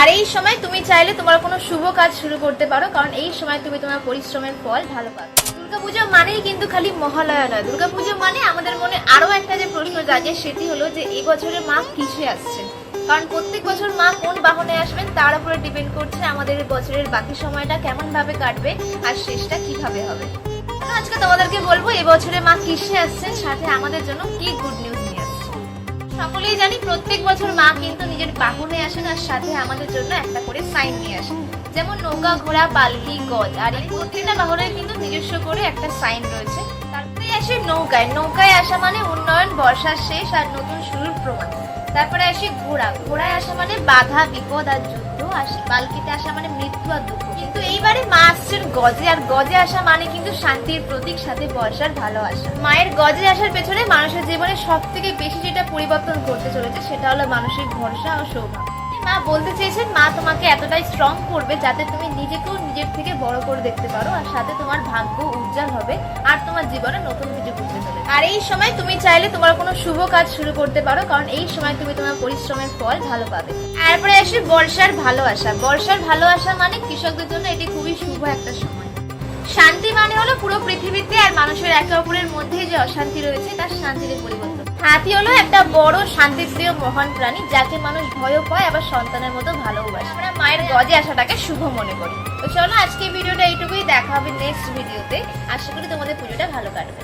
আর এই সময় তুমি চাইলে তোমার কোনো শুভ কাজ শুরু করতে পারো, কারণ এই সময় তুমি তোমার পরিশ্রমের ফল ভালো পাবে। দুর্গাপুজো মানেই কিন্তু খালি মহালয়া নয়। দুর্গাপুজো মানে আমাদের মনে আরও একটা যে প্রশ্ন জাগে, সেটি হলো যে এই বছরে মা কিসে আসছেন? কারণ প্রত্যেক বছর মা কোন বাহনে আসবেন, তার উপরে ডিপেন্ড করছে আমাদের বছরের বাকি সময়টা কেমন ভাবে কাটবে আর শেষটা কীভাবে হবে। আজকে তোমাদেরকে বলব এই বছরে মা কিসে আসছেন, সাথে আমাদের জন্য কি গুড নিউজ সকলেই জানি প্রত্যেক বছর মা কিন্তু নিজের বাহনে আসেন আর সাথে আমাদের জন্য একটা করে সাইন নিয়ে আসেন। যেমন নৌকা, ঘোড়া পালকি গজ আর এই প্রত্যেকটা বাহনের কিন্তু নিজস্ব করে একটা সাইন রয়েছে। তারপরে আসে নৌকায়। নৌকায় আসা মানে উন্নয়ন, বর্ষার শেষ আর নতুন শুরুর প্রমাণ। তারপরে আসে ঘোড়া। ঘোড়ায় আসা মানে বাধা, বিপদ আর যুদ্ধ। আসে পালকিতে আসা মানে মৃত্যু আর দুঃখ। কিন্তু এইবারে মা আসছেন গজে, আর গজে আসা মানে কিন্তু শান্তির প্রতীক, সাথে বর্ষার ভালোবাসা। মায়ের গজে আসার পেছনে মানুষের জীবনে সব থেকে বেশি যেটা পরিবর্তন করতে চলেছে, সেটা হলো মানসিক ভরসা ও সৌভাগ্য। মা বলতে চেয়েছেন, মা তোমাকে এতটাই স্ট্রং করবে যাতে তুমি নিজেকেও নিজের থেকে বড় করে দেখতে পারো আর সাথে তোমার ভাগ্য উজ্জ্বল হবে আর তোমার জীবনে নতুন কিছু করতে চলে আর এই সময় তুমি চাইলে তোমার কোনো শুভ কাজ শুরু করতে পারো, কারণ এই সময় তুমি তোমার পরিশ্রমের ফল ভালো পাবে। তারপরে আসে বর্ষার ভালোবাসা। বর্ষার ভালোবাসা মানে কৃষকদের জন্য এটি খুবই শুভ একটা সময়। শান্তি মানে হলো পুরো পৃথিবীতে আর মানুষের একে অপরের মধ্যে যে অশান্তি রয়েছে, তার শান্তিতে পরিবর্তন। হাতি হলো একটা বড় শান্তিপ্রিয় মহান প্রাণী, যাকে মানুষ ভয়ও পায়, আবার সন্তানের মতো ভালোবাসে আমরা মায়ের গজে আসাটাকে শুভ মনে করি। তো চলো আজকে ভিডিওটা এইটুকুই, দেখা হবে নেক্সট ভিডিওতে আশা করি তোমাদের পুজোটা ভালো কাটবে।